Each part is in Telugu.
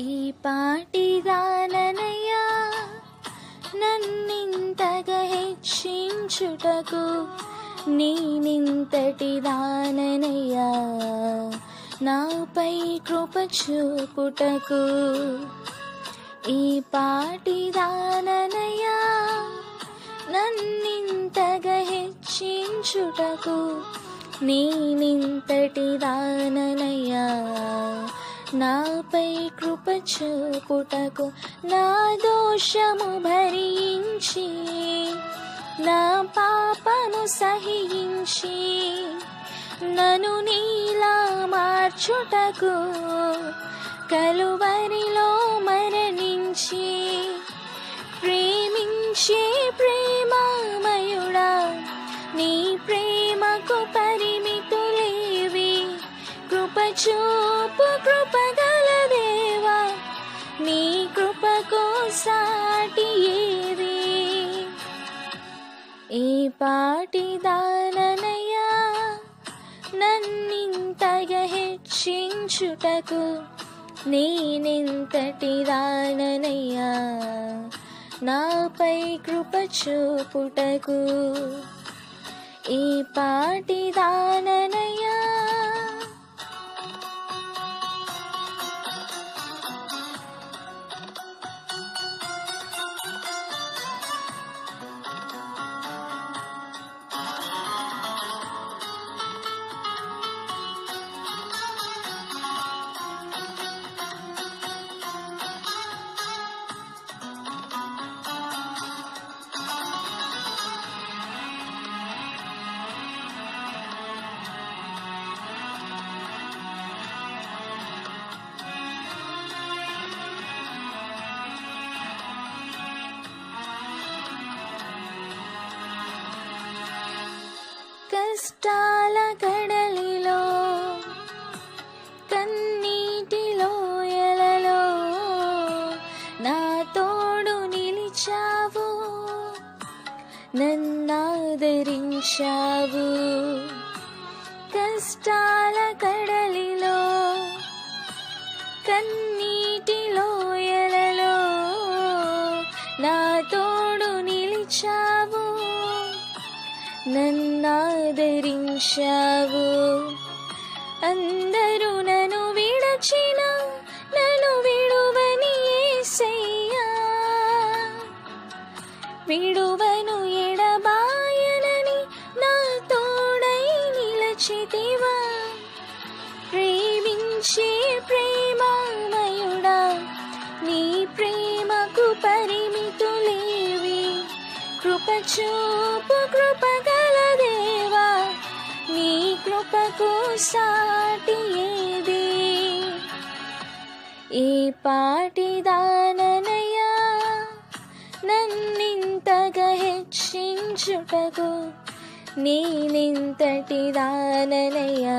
ఈ పాటిదాననయ్యా నన్నింతగా హెచ్చించుటకు నేనింతటి దాననయ్యా నాపై కృప చూపుటకు. ఈ పాటిదాననయ్యా నన్నింతగా హెచ్చించుటకు నేనింతటి దాననయ్యా నాపై కృప చూపుటకు నా దోషము భరించి నా పాపను సహించి నను నీలా మార్చుటకు కలువరిలో మరణించి ప్రేమించే ప్రేమామయుడా నీ ప్రేమకు పరిమితులేవి. కృప చూపు కృప సాటి ఏది ఈ పాటి దాననయ్యా నన్నింతగ హెచ్చించుటకు నేనింతటి దాననయ్యా నాపై కృప చూపుటకు ఈ పాటి దాననయ్యా కష్టాల కడలిలో కన్నీటిలో ఎలలో నా తోడు నిలిచావు నన్నాదరించావు. కష్టాల కడలిలో కన్నీటిలో ఎలలో నా తోడు నిలిచావు. నన్నాదరించావు. అందరూ నన్ను విడచిన నన్ను విడువని ఏసయ్యా. విడువను ఎడబాయనని నా తోడై నిలచితివా. ప్రేమించే ప్రేమామయుడా నీ ప్రేమకు పరిమితులేవి. కృప చూపు కృప కృపకు సాటి ఏది ఈ పాటి దాననయ్యా నన్నింతగా హెచ్చించుటకు నేనింతటి దాననయ్యా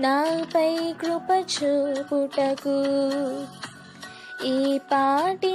నాపై కృప చూపుటకు. ఈ పాటి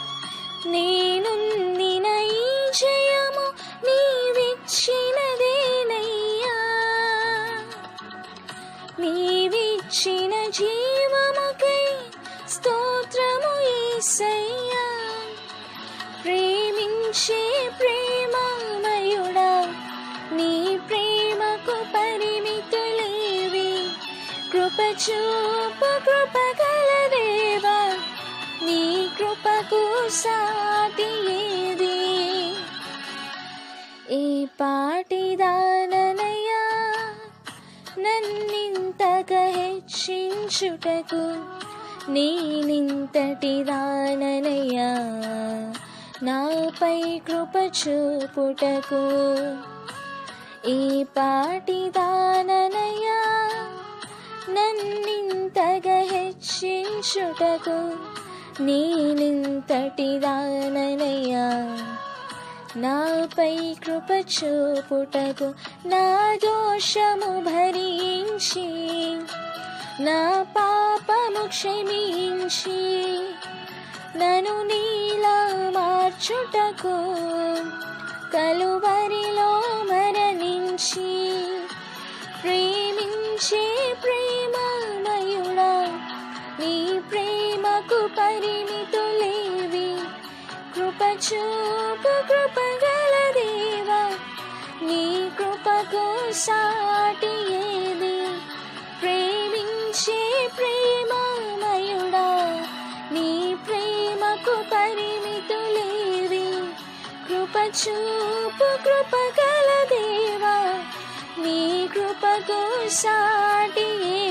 నేనుందిన ఈ జయము నీవిచ్చినదేనయ్యా. నీవిచ్చిన జీవముకై స్తోత్రము ఈసయ్యా. ప్రేమించే పాటిదాననయ్యా. నన్నింతగా హెచ్చించుటకు నేనింతటి దాననయ్యా. నాపై కృప చూపుటకు ఈ పాటిదాననయ్యా. నన్నింతగా హెచ్చించుటకు నేనింతటి దాననయ్యా. నాపై కృప చూపుటకు నా దోషము భరించి నా పాపము క్షమించి నను నీలా మార్చుటకు కలువరిలో మరణించి ప్రేమించే కృప చూపు కృప గల దేవా నీ కృపకు సాటి ఏది? ప్రేమించే ప్రేమమయుడా నీ ప్రేమకు పరిమితులేవి. కృప చూపు కృప గల నీ కృపకు సాటి ఏది